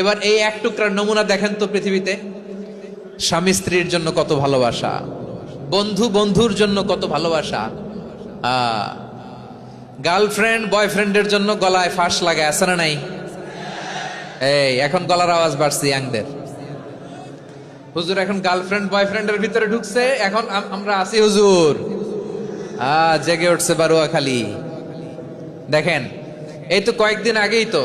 এবার এই এক টুকরার নমুনা দেখেন তো পৃথিবীতে। স্বামী স্ত্রীর জন্য কত ভালোবাসা। বন্ধু বন্ধুর জন্য কত ভালোবাসা। গার্লফ্রেন্ড, বয়ফ্রেন্ডের জন্য গলায় ফাঁস লাগায় আছে না নাই? এই, এখন গলার আওয়াজ বাড়ছে ইয়াংদের। হুজুর, এখন গার্লফ্রেন্ড, বয়ফ্রেন্ডের ভিতরে ঢুকছে, এখন আমরা আছি হুজুর। আ, জেগে উঠছে বারুয়া খালি দেখেন, এই তো কয়েকদিন আগেই তো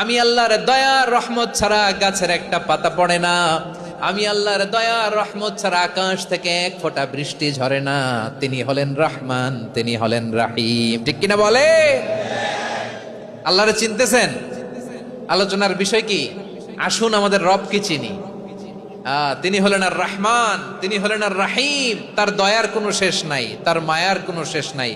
আমি আল্লাহর দয়া রহমত ছাড়া গাছের একটা পাতা পড়ে না। আমি আল্লাহর দয়া রহমত ছাড়া আকাশ থেকে এক ফোঁটা বৃষ্টি ঝরে না। তিনি হলেন রহমান, তিনি হলেন রাহিম। ঠিক কিনা বলে? আল্লাহরে চিনতেছেন? আলোচনার বিষয় কি? আসুন আমাদের রবকে চিনি? তিনি হলেন আর রহমান, তিনি হলেন আর রাহিম। তার দয়ার কোনো শেষ নাই, তার মায়ার কোনো শেষ নাই।